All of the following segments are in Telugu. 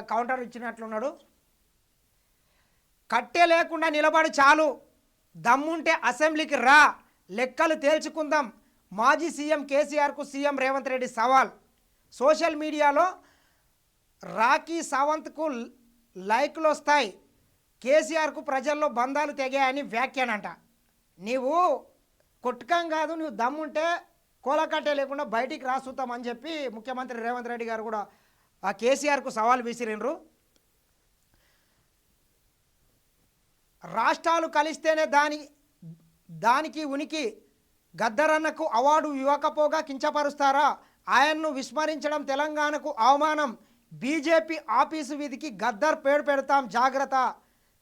కౌంటర్ ఇచ్చినట్లున్నాడు. కట్టే లేకుండా నిలబడి చాలు. దమ్ముంటే అసెంబ్లీకి రా. లెక్కలు తేల్చుకుందాం. మాజీ సీఎం కేసీఆర్కు సీఎం రేవంత్ రెడ్డి సవాల్. సోషల్ మీడియాలో రాఖీ సావంత్కు లైక్లు వస్తాయి. కేసీఆర్కు ప్రజల్లో బంధాలు తెగాయని వ్యాఖ్యానంట. నీవు కొట్టుకం కాదు నువ్వు దమ్ముంటే కోలకట్టే లేకుండా బయటికి రాసుతామని చెప్పి ముఖ్యమంత్రి రేవంత్ రెడ్డి గారు కూడా ఆ కేసీఆర్కు సవాల్ విసిరినరు. రాష్ట్రాలు కలిస్తేనే దాని దానికి ఉనికి గద్దరన్నకు అవార్డు ఇవ్వకపోగా కించపరుస్తారా? ఆయన్ను విస్మరించడం తెలంగాణకు అవమానం. బీజేపీ ఆఫీసు వీధికి గద్దర్ పేరు పెడతాం జాగ్రత్త.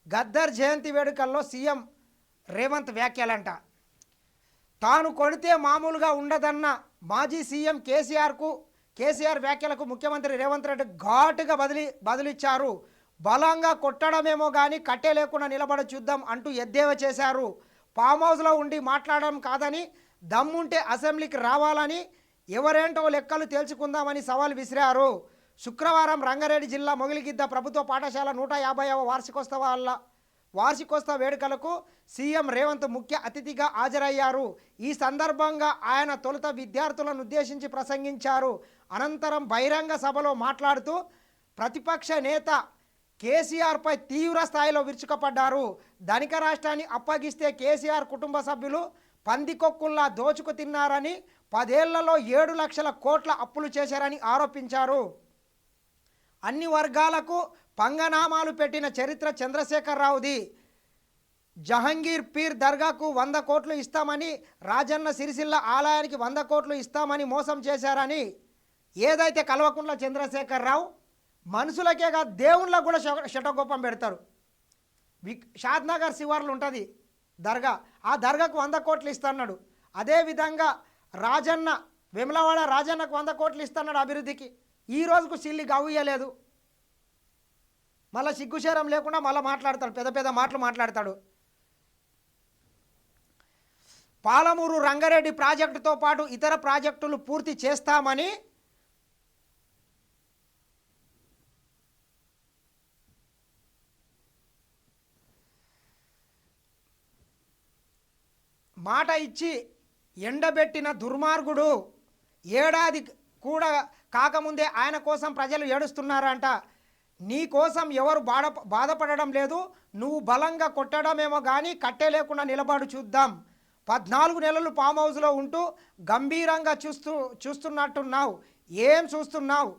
గద్దర్ జయంతి వేడుకల్లో సీఎం రేవంత్ వ్యాఖ్యలంట. తాను కొడితే మామూలుగా ఉండదన్న మాజీ సీఎం కేసీఆర్కు కేసీఆర్ వ్యాఖ్యలకు ముఖ్యమంత్రి రేవంత్ రెడ్డి ఘాటుగా బదిలీ బదిలిచ్చారు. బలంగా కొట్టడమేమో కానీ కట్టే లేకుండా నిలబడ చూద్దాం అంటూ ఎద్దేవా చేశారు. ఫామ్ హౌస్లో ఉండి మాట్లాడడం కాదని దమ్ముంటే అసెంబ్లీకి రావాలని ఎవరేంటో లెక్కలు తేల్చుకుందామని సవాల్ విసిరారు. శుక్రవారం రంగారెడ్డి జిల్లా మొగిలిగిద్ద ప్రభుత్వ పాఠశాల నూట యాభైవ వార్షికోత్సవాల వార్షికోత్సవ వేడుకలకు సీఎం రేవంత్ ముఖ్య అతిథిగా హాజరయ్యారు. ఈ సందర్భంగా ఆయన తొలుత విద్యార్థులను ఉద్దేశించి ప్రసంగించారు. అనంతరం బహిరంగ సభలో మాట్లాడుతూ ప్రతిపక్ష నేత కేసీఆర్పై తీవ్ర స్థాయిలో విరుచుకపడ్డారు. ధనిక రాష్ట్రాన్ని అప్పగిస్తే కేసీఆర్ కుటుంబ సభ్యులు పందికొక్కుల్లా దోచుకు తిన్నారని పదేళ్ళలో ఏడు లక్షల కోట్ల అప్పులు చేశారని ఆరోపించారు. అన్ని వర్గాలకు పంగనామాలు పెట్టిన చరిత్ర చంద్రశేఖరరావుది జహంగీర్ పీర్ దర్గాకు వంద కోట్లు ఇస్తామని రాజన్న సిరిసిల్ల ఆలయానికి వంద కోట్లు ఇస్తామని మోసం చేశారని ఏదైతే కల్వకుంట్ల చంద్రశేఖరరావు మనుషులకే కాదు దేవుళ్ళకు కూడా శటగోపం పెడతారు. విక్ షాద్నగర్ శివార్లు ఉంటుంది దర్గా ఆ దర్గాకు వంద కోట్లు ఇస్తున్నాడు. అదేవిధంగా రాజన్న వెమలవాడ రాజన్నకు వంద కోట్లు ఇస్తున్నాడు అభివృద్ధికి. ఈ రోజుకు సిల్లి గవ్వియలేదు మళ్ళీ సిగ్గుశరం లేకుండా మళ్ళీ మాట్లాడతాడు పెద్ద పెద్ద మాటలు మాట్లాడతాడు. పాలమూరు రంగారెడ్డి ప్రాజెక్టుతో పాటు ఇతర ప్రాజెక్టులు పూర్తి చేస్తామని మాట ఇచ్చి ఎండబెట్టిన దుర్మార్గుడు ఏడాది కూడా కాకముందే ఆయన కోసం ప్రజలు ఏడుస్తున్నారంట. నీ కోసం ఎవరు బాధ బాధపడడం లేదు. నువ్వు బలంగా కొట్టడమేమో కానీ కట్టే లేకుండా నిలబడు చూద్దాం. పద్నాలుగు నెలలు ఫామ్ హౌస్లో ఉంటూ గంభీరంగా చూస్తూ చూస్తున్నట్టున్నావు. ఏం చూస్తున్నావు?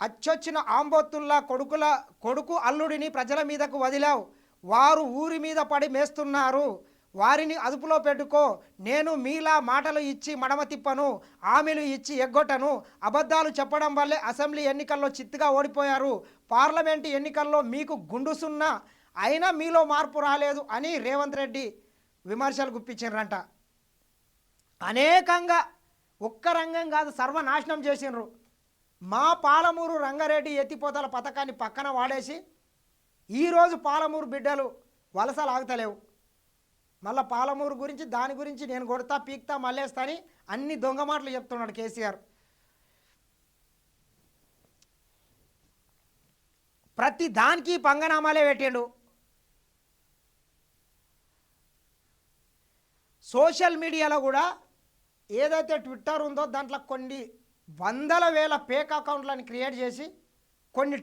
అచ్చొచ్చిన ఆంబొత్తుల్లా కొడుకుల కొడుకు అల్లుడిని ప్రజల మీదకు వదిలావు. వారు ఊరి మీద పడి మేస్తున్నారు. వారిని అదుపులో పెట్టుకో. నేను మీలా మాటలు ఇచ్చి మడమ తిప్పను హామీలు ఇచ్చి ఎగ్గొట్టను. అబద్ధాలు చెప్పడం వల్లే అసెంబ్లీ ఎన్నికల్లో చిత్తుగా ఓడిపోయారు. పార్లమెంటు ఎన్నికల్లో మీకు గుండుసున్నా అయినా మీలో మార్పు రాలేదు అని రేవంత్ రెడ్డి విమర్శలు గుప్పించారంట అనేకంగా ఒక్క రంగం కాదు సర్వనాశనం చేసిండ్రు. మా పాలమూరు రంగారెడ్డి ఎత్తిపోతల పథకాన్ని పక్కన వాడేసి ఈరోజు పాలమూరు బిడ్డలు వలస ఆగుతలేవు మళ్ళీ పాలమూరు గురించి దాని గురించి నేను కొడతా పీక్తా మళ్ళేస్తా అని అన్ని దొంగ మాటలు చెప్తున్నాడు కేసీఆర్. ప్రతి దానికి పంగనామాలే పెట్టాడు. సోషల్ మీడియాలో కూడా ఏదైతే ట్విట్టర్ ఉందో దాంట్లో కొన్ని వందల వేల ఫేక్ అకౌంట్లను క్రియేట్ చేసి కొన్ని